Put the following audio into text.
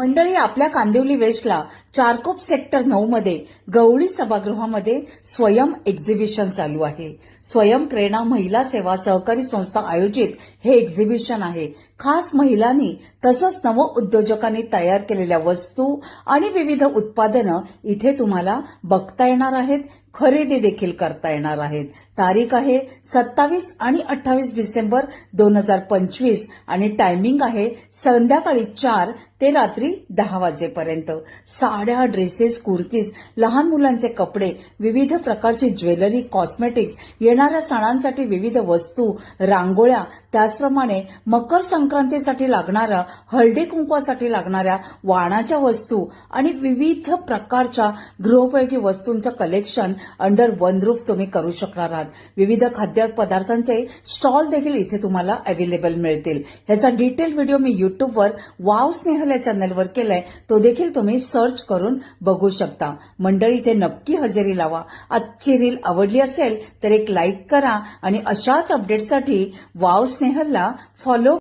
मंडळी आपल्या कांदिवली वेस्टला चारकोप सेक्टर नऊ मध्ये गवळी सभागृहामध्ये स्वयं एक्झिबिशन चालू आहे. स्वयं प्रेरणा महिला सेवा सहकारी संस्था आयोजित हे एक्झिबिशन आहे. खास महिलांनी तसंच नव उद्योजकांनी तयार केलेल्या वस्तू आणि विविध उत्पादनं इथे तुम्हाला बघता येणार आहेत खरेदी देखील करता येणार आहेत. तारीख आहे सत्तावीस आणि अठ्ठावीस डिसेंबर दोन हजार पंचवीस आणि टायमिंग आहे संध्याकाळी चार ते रात्री दहा वाजेपर्यंत. साड्या ड्रेसेस कुर्तीज लहान मुलांचे कपडे विविध प्रकारची ज्वेलरी कॉस्मेटिक्स येणाऱ्या सणांसाठी विविध वस्तू रांगोळ्या त्याचप्रमाणे मकर संक्रांतीसाठी लागणाऱ्या हळदी कुंकवासाठी लागणाऱ्या वाणाच्या वस्तू आणि विविध प्रकारच्या गृहोपयोगी वस्तूंचं कलेक्शन अंडर वन रूफ तुम्ही करू शकणार आहात. विविध खाद्यपदार्थांचे स्टॉल देखील इथे तुम्हाला अवेलेबल मिळतील. ह्याचा डिटेल व्हिडिओ मी युट्यूबवर वाव स्नेहल या चॅनलवर केलाय. तो देखील तुम्ही सर्च करून बघू शकता. मंडळी इथे नक्की हजेरी लावा. आजची रील आवडली असेल तर एक लाईक करा आणि अशाच अपडेटसाठी वाव स्नेहलला फॉलो